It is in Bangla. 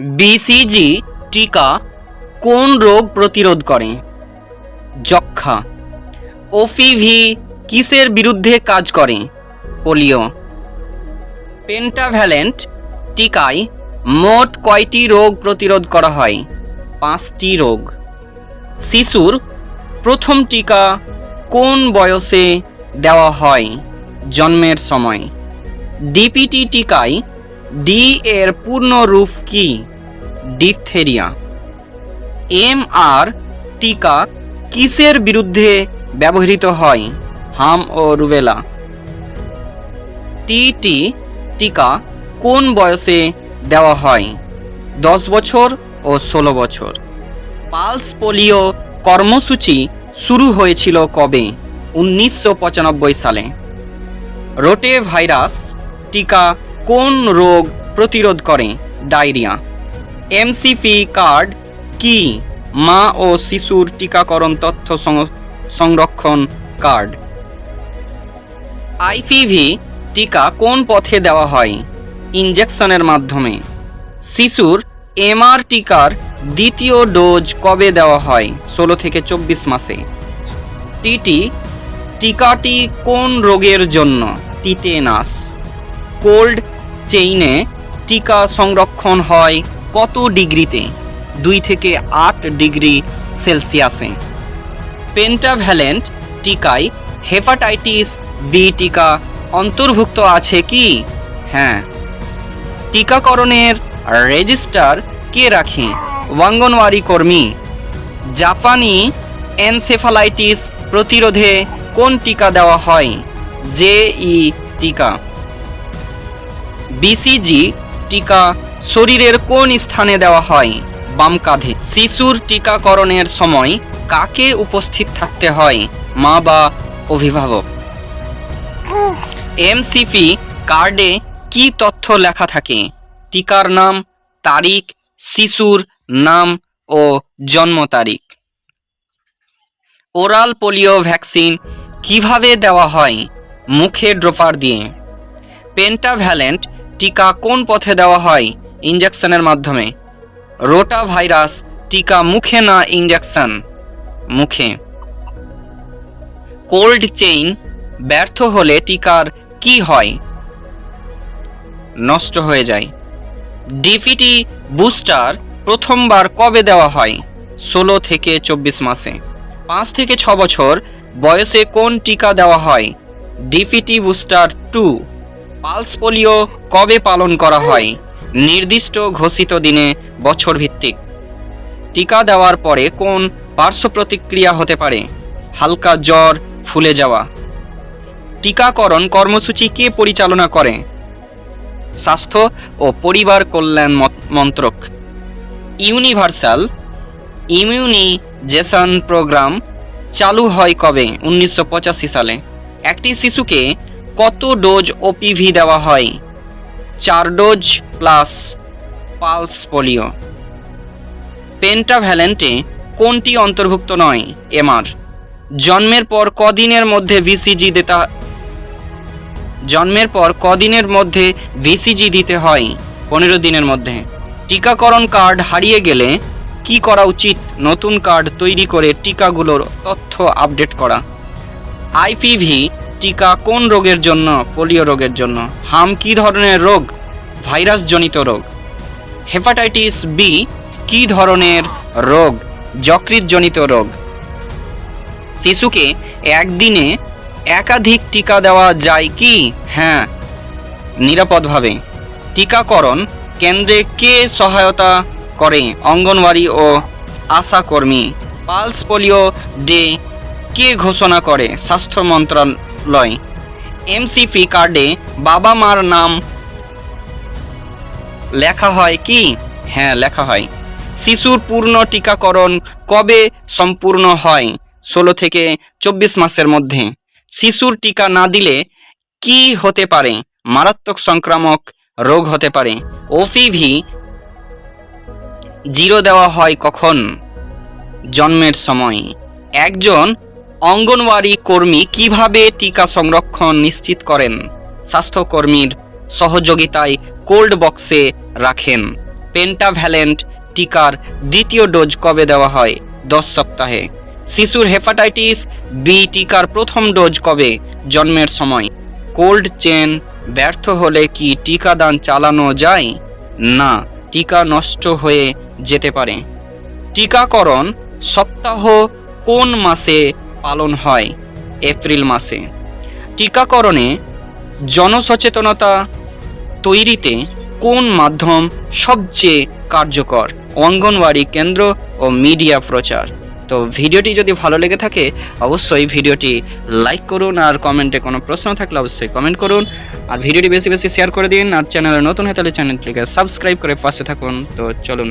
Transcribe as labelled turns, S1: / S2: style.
S1: বিসিজি টিকা কোন রোগ প্রতিরোধ করে? যক্ষা ওপিভি কিসের বিরুদ্ধে কাজ করে? পোলিও। পেন্টাভ্যালেন্ট টিকায় মোট কয়টি রোগ প্রতিরোধ করা হয়? পাঁচটি রোগ। শিশুর প্রথম টিকা কোন বয়সে দেওয়া হয়? জন্মের সময়। ডিপিটি টিকায় ডি এর পূর্ণ রূপ কি? ডিপথেরিয়া। এম আর টিকা কিসের বিরুদ্ধে ব্যবহৃত হয়? হাম ও রুবেলা। টিটি টিকা কোন বয়সে দেওয়া হয়? দশ বছর ও ষোলো বছর। পালস পোলিও কর্মসূচি শুরু হয়েছিল কবে? উনিশশো পঁচানব্বই সালে। রোটে ভাইরাস টিকা কোন রোগ প্রতিরোধ করে? ডায়রিয়া। এমসিপি কার্ড কি? মা ও শিশুর টিকাকরণ তথ্য সংরক্ষণ কার্ড আইপিভি টিকা কোন পথে দেওয়া হয়? ইনজেকশনের মাধ্যমে। শিশুর এমআর টিকার দ্বিতীয় ডোজ কবে দেওয়া হয়? ষোলো থেকে চব্বিশ মাসে। টিটি টিকাটি কোন রোগের জন্য? টিটেনাস কোল্ড চেইনে টিকা সংরক্ষণ হয় কত ডিগ্রিতে? দুই থেকে আট ডিগ্রি সেলসিয়াসে। পেন্টাভ্যালেন্ট টিকায় হেপাটাইটিস বি টিকা অন্তর্ভুক্ত আছে কি? হ্যাঁ। টিকাকরণের রেজিস্টার কে রাখে? অঙ্গনওয়াড়ি কর্মী। জাপানি এনসেফালাইটিস প্রতিরোধে কোন টিকা দেওয়া হয়? জে ই টিকা। বিসিজি টিকা শরীরের কোন স্থানে দেওয়া হয়? বাম কাঁধে। শিশুর টিকাকরণের সময় কাকে উপস্থিত থাকতে হয়? মা বা অভিভাবক? এমসিপি কার্ডে কি তথ্য লেখা থাকে? টিকার নাম, তারিখ, শিশুর নাম ও জন্ম তারিখ। ওরাল পোলিও ভ্যাকসিন কীভাবে দেওয়া হয়? মুখে ড্রপার দিয়ে। পেন্টাভ্যালেন্ট টিকা কোন পথে দেওয়া হয়? ইঞ্জেকশনের মাধ্যমে। রোটা ভাইরাস টিকা মুখে না ইঞ্জেকশন মুখে। কোল্ড চেইন ব্যর্থ হলে টিকার কি হয়? নষ্ট হয়ে যায়। ডিপিটি বুস্টার প্রথমবার কবে দেওয়া হয়? ষোলো থেকে চব্বিশ মাসে। পাঁচ থেকে ছ বছর বয়সে কোন টিকা দেওয়া হয়? DPT booster two. Pulse polio কবে পালন করা হয়? নির্দিষ্ট ঘোষিত দিনে বছর ভিত্তিক টিকা দেওয়ার পরে কোন পার্শ্ব প্রতিক্রিয়া হতে পারে? হালকা জ্বর, ফুলে যাওয়া। টিকাকরণ কর্মসূচি কে পরিচালনা করে? স্বাস্থ্য ও পরিবার কল্যাণ মন্ত্রক। ইউনিভার্সাল ইমিউনিজেশন প্রোগ্রাম চালু হয় কবে? উনিশশো পঁচাশি সালে। একটি শিশুকে কত ডোজ ওপিভি দেওয়া হয়? চার ডোজ প্লাস পালস পোলিও। পেন্টাভ্যালেন্টে কোনটি অন্তর্ভুক্ত নয়? এমআর। জন্মের পর কদিনের মধ্যে ভিসিজি দেতা জন্মের পর কদিনের মধ্যে ভিসিজি দিতে হয় পনেরো দিনের মধ্যে। টিকাকরণ কার্ড হারিয়ে গেলে কি করা উচিত? নতুন কার্ড তৈরি করে টিকাগুলোর তথ্য আপডেট করা। আইপিভি টিকা কোন রোগের জন্য? পোলিও রোগের জন্য। হাম কি ধরনের রোগ? ভাইরাসজনিত রোগ। হেপাটাইটিস বি কি ধরনের রোগ? যকৃতজনিত রোগ। শিশুকে একদিনে একাধিক টিকা দেওয়া যায় কি? হ্যাঁ। নিরাপদভাবে। টিকাকরণ কেন্দ্রে কে সহায়তা করে? অঙ্গনওয়াড়ি ও আশা কর্মী পালস পোলিও ডে কে ঘোষণা করে? স্বাস্থ্য মন্ত্রণালয় এমসিপি কার্ডে বাবা মার নাম লেখা হয় কি? হ্যাঁ লেখা হয়। শিশুর পূর্ণ টিকাকরণ কবে সম্পূর্ণ হয়? ষোলো থেকে চব্বিশ মাসের মধ্যে। শিশুর টিকা না দিলে কি হতে পারে? মারাত্মক সংক্রামক রোগ হতে পারে। ওপিভি জিরো দেওয়া হয় কখন? জন্মের সময়। একজন অঙ্গনওয়াড়ি কর্মী কীভাবে টিকা সংরক্ষণ নিশ্চিত করেন? স্বাস্থ্যকর্মীর সহযোগিতায় কোল্ড বক্সে রাখেন। পেন্টাভ্যালেন্ট টিকার দ্বিতীয় ডোজ কবে দেওয়া হয়? দশ সপ্তাহে। শিশুর হেপাটাইটিস বি টিকার প্রথম ডোজ কবে? জন্মের সময়। কোল্ড চেন ব্যর্থ হলে কি টিকাদান চালানো যায়? না, টিকা নষ্ট হয়ে যেতে পারে। টিকাকরণ সপ্তাহ কোন মাসে পালন হয় এপ্রিল মাসে। টিকাকরণে জনসচেতনতা তৈরিতে কোন মাধ্যম সবচেয়ে কার্যকর? অঙ্গনওয়াড়ি কেন্দ্র ও মিডিয়া প্রচার। তো ভিডিওটি যদি ভালো লেগে থাকে, অবশ্যই ভিডিওটি লাইক করুন আর কমেন্টে কোনো প্রশ্ন থাকলে অবশ্যই কমেন্ট করুন। আর ভিডিওটি বেশি বেশি শেয়ার করে দিন আর চ্যানেলে নতুন হয়ে তাহলে চ্যানেলটিকে সাবস্ক্রাইব করে পাশে থাকুন। তো চলুন।